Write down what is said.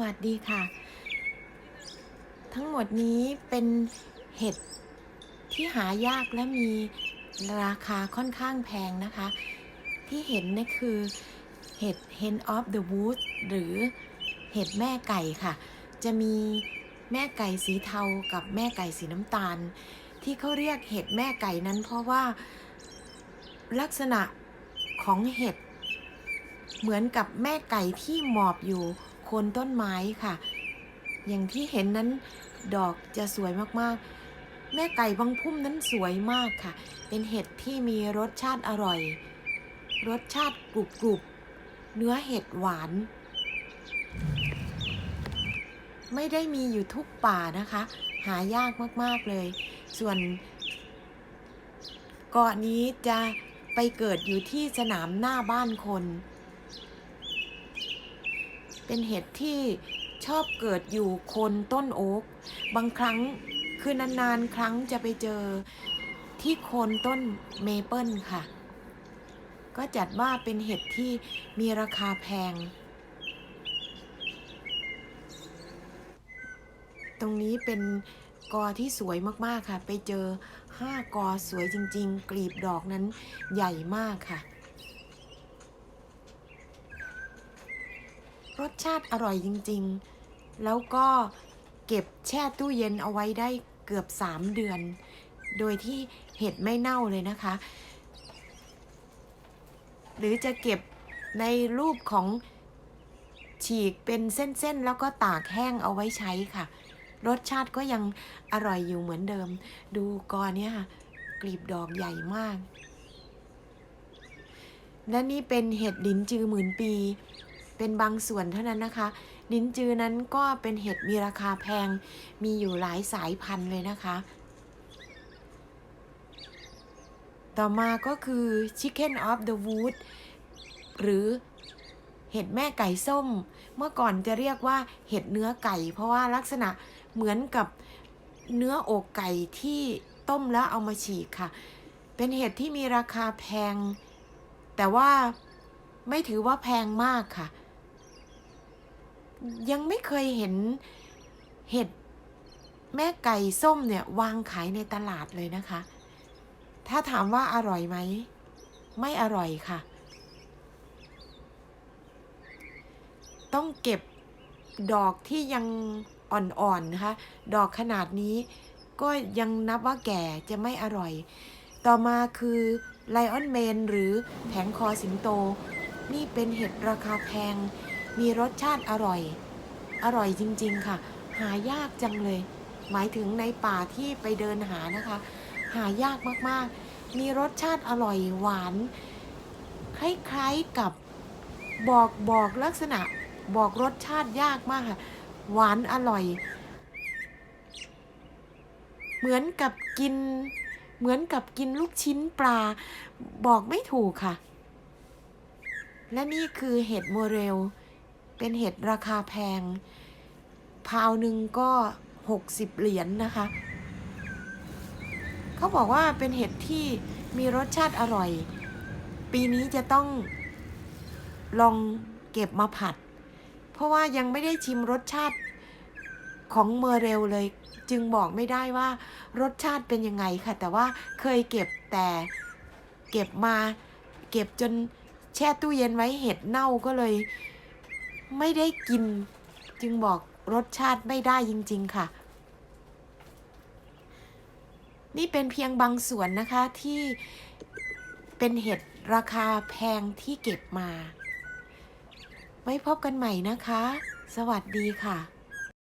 วัสดีค่ะ ทั้งหมดนี้เป็นเห็ดที่หายากและมีราคาค่อนข้างแพงนะคะ ที่เห็นนี่คือเห็ด hen of the wood หรือเห็ดแม่ไก่ค่ะ จะมีแม่ไก่สีเทากับแม่ไก่สีน้ำตาล ที่เขาเรียกเห็ดแม่ไก่นั้นเพราะว่าลักษณะของเห็ด เหมือนกับแม่ไก่ที่หมอบอยู่ คนต้นไม้ค่ะ อย่างที่เห็นนั้นดอกจะสวยมากๆ แม่ไก่บางพุ่มนั้นสวยมากค่ะ เป็นเห็ดที่มีรสชาติอร่อย รสชาติกรุบกรุบๆเนื้อเห็ดหวาน ไม่ได้มีอยู่ทุกป่านะคะ หายากมากๆเลย ส่วนเกาะนี้จะไปเกิดอยู่ที่สนามหน้าบ้านคน เป็นเห็ดที่ชอบเกิดอยู่โคนต้นโอ๊กบางครั้งคือนานๆครั้งจะไปเจอที่โคนต้นเมเปิลค่ะ ก็จัดว่าเป็นเห็ดที่มีราคาแพง ตรงนี้เป็นกอที่สวยมากๆค่ะ ไปเจอห้ากอสวยจริง ๆ กลีบดอกนั้นใหญ่มากค่ะ รสชาติอร่อยจริงๆ แล้วก็เก็บแช่ตู้เย็นเอาไว้ได้เกือบ 3 เดือน โดยที่เห็ดไม่เน่าเลยนะคะ หรือจะเก็บในรูปของฉีกเป็นเส้นๆ แล้วก็ตากแห้งเอาไว้ใช้ค่ะ รสชาติก็ยังอร่อยอยู่เหมือนเดิม ดูกอเนี้ยค่ะกลีบดอกใหญ่มาก และนี่เป็นเห็ดลิ้นจือหมื่นปี เป็นบางส่วนเท่านั้นนะคะ ลิ้นจือนั้นก็เป็นเห็ดมีราคาแพง มีอยู่หลายสายพันธุ์เลยนะคะ ต่อมาก็คือ Chicken of the Wood หรือเห็ดแม่ไก่ส้ม เมื่อก่อนจะเรียกว่าเห็ดเนื้อไก่ เพราะว่าลักษณะเหมือนกับเนื้ออกไก่ที่ต้มแล้วเอามาฉีกค่ะ เป็นเห็ดที่มีราคาแพง แต่ว่าไม่ถือว่าแพงมากค่ะ ยังไม่เคยเห็นเห็ดแม่ไก่ส้มเนี่ยวางขายในตลาดเลยนะคะ ถ้าถามว่าอร่อยไหม ไม่อร่อยค่ะ ต้องเก็บดอกที่ยังอ่อนๆนะคะ ดอกขนาดนี้ก็ยังนับว่าแก่จะไม่อร่อย ต่อมาคือไลออนเมนหรือแผงคอสิงโต นี่เป็นเห็ดราคาแพง มีรสชาติอร่อย อร่อยจริง ๆ ค่ะ หายากจังเลย หมายถึงในป่าที่ไปเดินหานะคะ หายากมากๆ มีรสชาติอร่อยหวาน คล้ายๆกับบอกบอกลักษณะบอกรสชาติยากมากค่ะ หวานอร่อย เหมือนกับกิน เหมือนกับกินลูกชิ้นปลา บอกไม่ถูกค่ะ และนี่คือเห็ดโมเรล เป็นเห็ดราคาแพง พาวหนึ่งก็ 60 เหรียญนนะคะ เขาบอกว่าเป็นเห็ดที่มีรสชาติอร่อย ปีนี้จะต้องลองเก็บมาผัด เพราะว่ายังไม่ได้ชิมรสชาติของเมอเรลเลย จึงบอกไม่ได้ว่ารสชาติเป็นยังไงค่ะ แต่ว่าเคยเก็บแต่เก็บมา เก็บจนแช่ตู้เย็นไว้เห็ดเน่าก็เลย ไม่ได้กิน จึงบอกรสชาติไม่ได้จริง ๆ ค่ะ นี่เป็นเพียงบางส่วนนะคะที่เป็นเห็ดราคาแพงที่เก็บมา ไว้พบกันใหม่นะคะ สวัสดีค่ะ